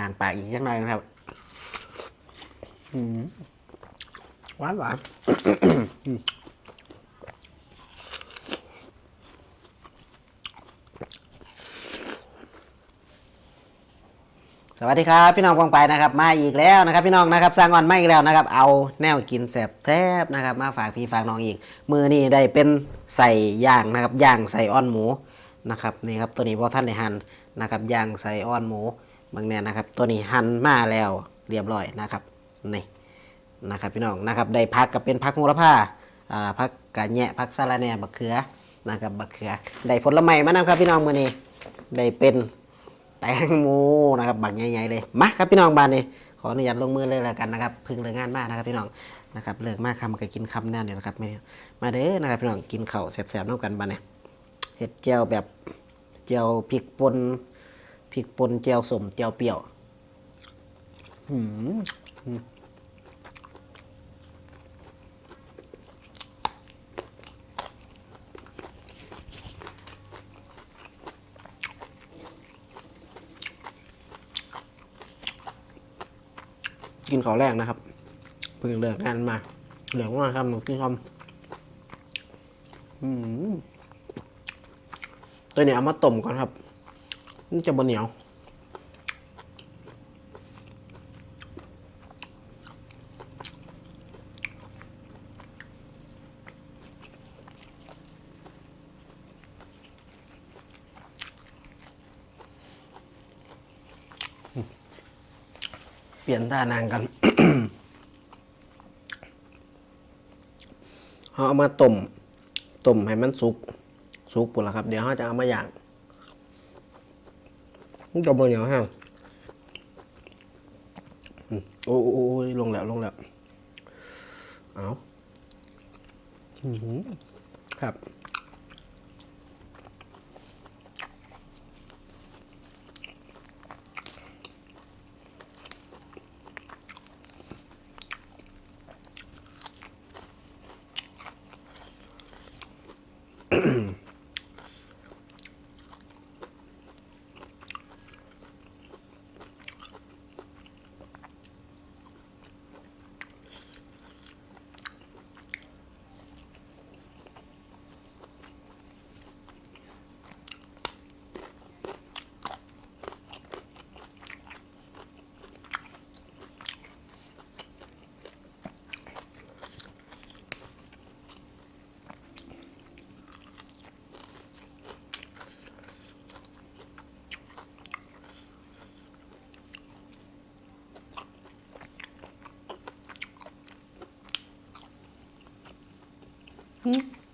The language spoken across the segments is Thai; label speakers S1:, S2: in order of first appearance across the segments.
S1: ล้างปากอีกจักหน่อยนะครับอืมหวานหวานสวัสดีครับ พี่น้องกองไปนะครับมาอีกแล้วนะครับ พี่น้องนะครับสร้างงอนมาอีกแล้วนะครับ เอาแนวกินแสบแซบๆนะครับ มาฝากพี่ฝากน้องอีก มือนี่ได้เป็นใส่ย่างนะครับย่างใส่อ้อนหมูนะครับนี่ครับตัวนี้พอท่านได้หั่นนะครับย่างใส่อ้อนหมู บางเนี่ยนะครับ ตัวนี้หั่นมาแล้วเรียบร้อยนะครับนี่นะครับพี่น้องนะครับได้พักกับเป็นพักโหระพาอ่าพักกะแยะพักสะระแหน่บักเขือนะครับบักเขือได้ผลไม้มานำครับพี่น้องมือนี้ได้เป็นแตงโมนะครับบักใหญ่ๆเลยมาครับพี่น้องบ้านนี้ขออนุญาตลงมือเลยแล้วกันนะครับพึ่งเลิกงานมากนะครับพี่น้องนะครับเลิกมากคำก็กินคำแน่เนี่ยนะครับไม่มาเด้อนะครับพี่น้องกินข้าวแซ่บๆน้ำกันบ้านนี้เห็ดเจียวแบบเจียวพริกป่น พริกป่นเจียวสมเจียวเปรี้ยวหืมกินข้าวแรกนะครับเพิ่งเลิกงานมา เหลืองมากครับหนูกินคำอืมตัวนี้เอามาต้มก่อนครับ นี่จะบะเหนียว เปลี่ยนท่านางกันเขาเอามาต้มต้มให้มันสุก สุกปุ่นละครับ เดี๋ยวเขาจะเอามาอย่าง นี่ตัวเบอร์เหนียวแห้งโอ้โอ้ยลงแล้วลงแล้ว เอาครับ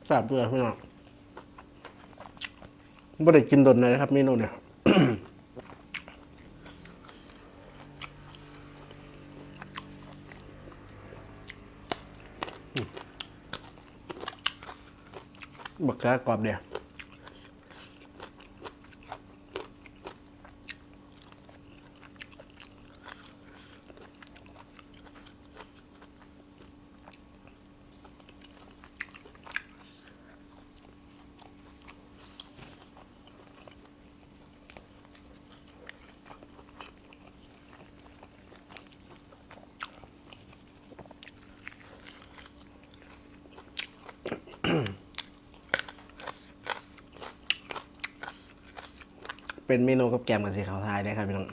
S1: แซ่บเลยพี่น้องไม่ได้กินดนเลยนะครับเมนูเนี่ยบักกากรอบเดียว เป็นเมนูกับแกมกับสีขาวทายได้ครับพี่น้อง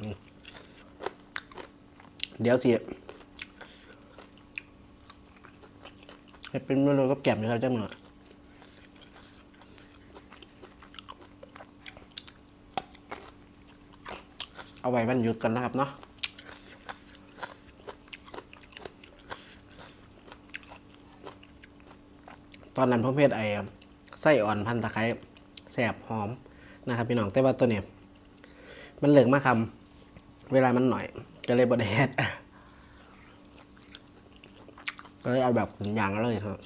S1: เดี๋ยวสิเป็นเมนูกับแกมนะครับเจ้าหน่อเอาไว้วันหยุดกันนะครับเนาะตอนนั้นพ่อเพชรไอ้ไส้อ่อนพันตะไคร้แสบหอมนะครับพี่น้องแต่ว่าตัวเนี้ย มันเหลืองมากคำเวลามันหน่อย ก็เลยบดแฮดก็เลยเอาแบบขนยางเลยครับ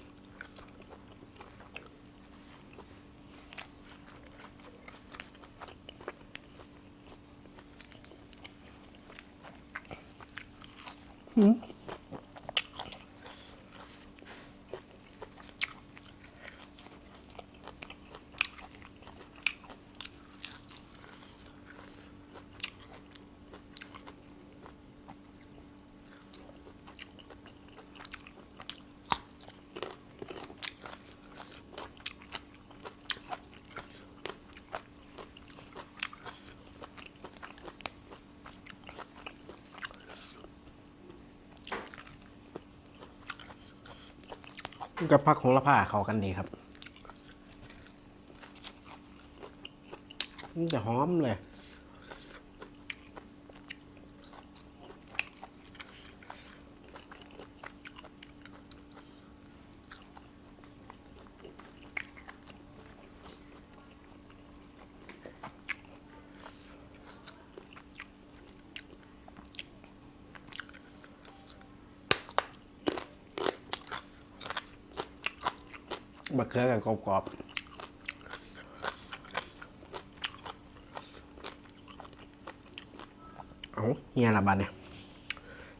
S1: อืม กับผักของละผ้าเข้ากันดีครับมันจะหอมเลย บักเขือกับกรอบๆเอาเฮียละบัดเนี่ย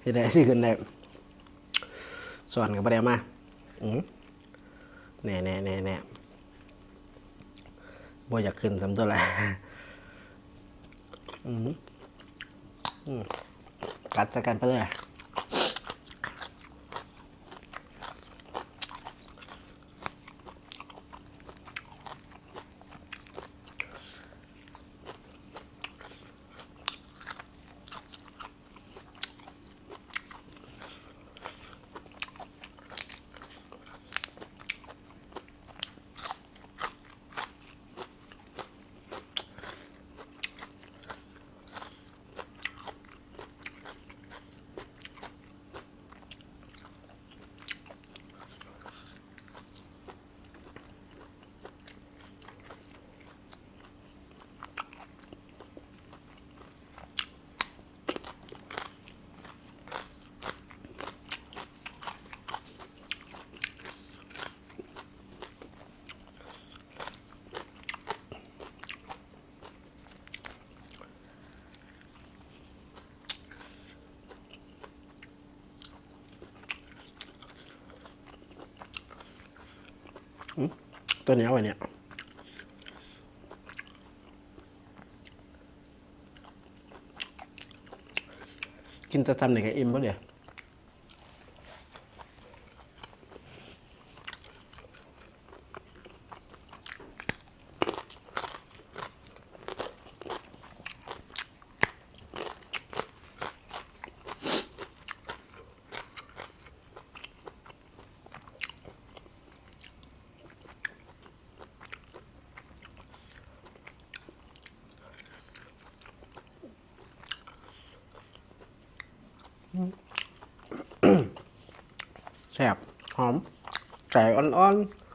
S1: เฮ็ดได้สิขึ้นได้สอนกับประเดี๋ยวมาอืมแน่แน่แน่แน่บ่อยากขึ้นสำตัวละอืมอืมกัดสกันไปเลย ตัวเนี้ยวันเนี้ยกินแตะทำไหนกับอิ่มปะเดี๋ยว แซ่บหอมใส่อ่อนๆ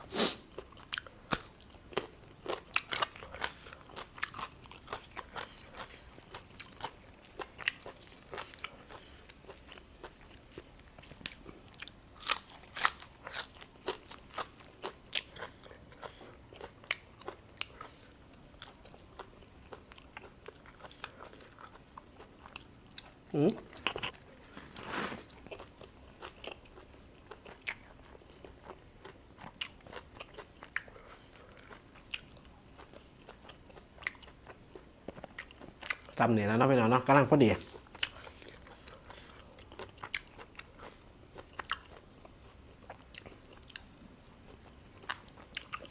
S1: อืม ตำเนี่ยแล้วเนาะพี่น้องเนาะกำลังพอดี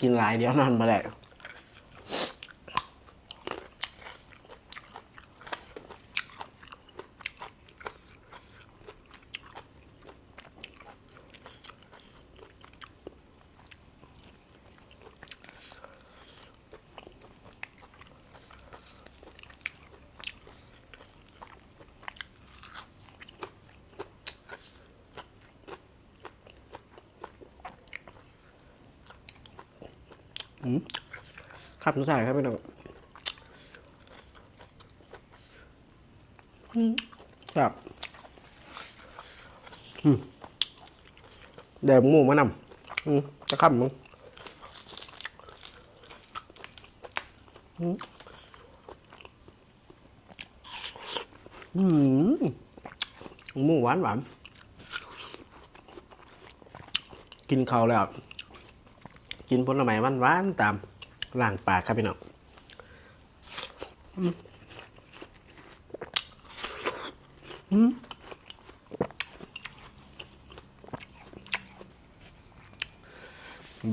S1: กินหลายเดี๋ยวนอนมาได้ อืมครับสุดท้ายครับพี่น้องครับเดี๋ยวหมูมานำจะข้ามมึงอืมหมูหวานหวานกินข้าวแล้ว กินผลไม้หวานๆตามล่างปากครับพี่น้องอืมอืม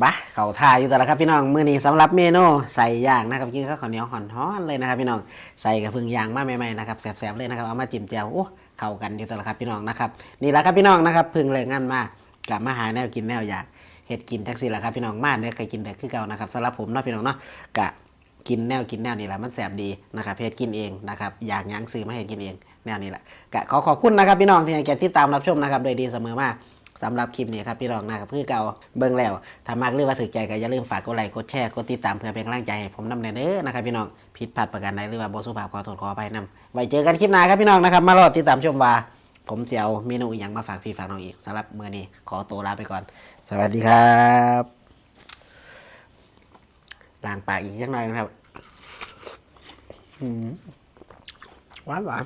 S1: บะเขาทาอยู่แต่ละครับพี่น้องมื้อนี้สำหรับเมนูใส่ย่างนะครับกินข้าวเหนียวห่อนๆเลยนะครับพี่น้องใส่กับพึ่งย่างมาใหม่ๆนะครับแสบๆเลยนะครับเอามาจิ้มแจ่วโอ้เข้ากันอยู่แต่ละครับพี่น้องนะครับนี่แหละครับพี่น้องนะครับพึ่งเลยงานมากกลับมาหาแนวกินแนวอยาก เฮ็ดกินแท็กซี่แหละครับพี่น้องมาเนี่ยเคยกินแต่คือเก่านะครับสำหรับผมเนาะพี่น้องเนาะกะกินแนวกินแนวนี่แหละมันแสบดีนะครับเฮ็ดกินเองนะครับอยากยังซื้อมาให้กินเองแนวนี้แหละกะขอขอบคุณนะครับพี่น้องที่ให้แกติดตามรับชมนะครับโดยดีเสมอมาสำหรับคลิปนี้ครับพี่น้องนะครับคือเก่าเบิ่งแล้วถ้ามากหรือว่าถือใจก็อย่าลืมฝากกดไลค์กดแชร์กดติดตามเพื่อเป็นกำลังใจให้ผมนำแน่เด้อนะครับพี่น้องผิดพลาดประการใดหรือว่าบ่สุภาพขอโทษขออภัยนำไว้เจอกันคลิปหน้าครับพี่น้องนะครับมารอติดตามชมว่า ผมจะเอาเมนูอย่างมาฝากพี่ฝากน้องอีกสำหรับมื้อนี้ขอตัวลาไปก่อน สวัสดีครับล้างปากอีกจักหน่อยนะครับหวานหวาน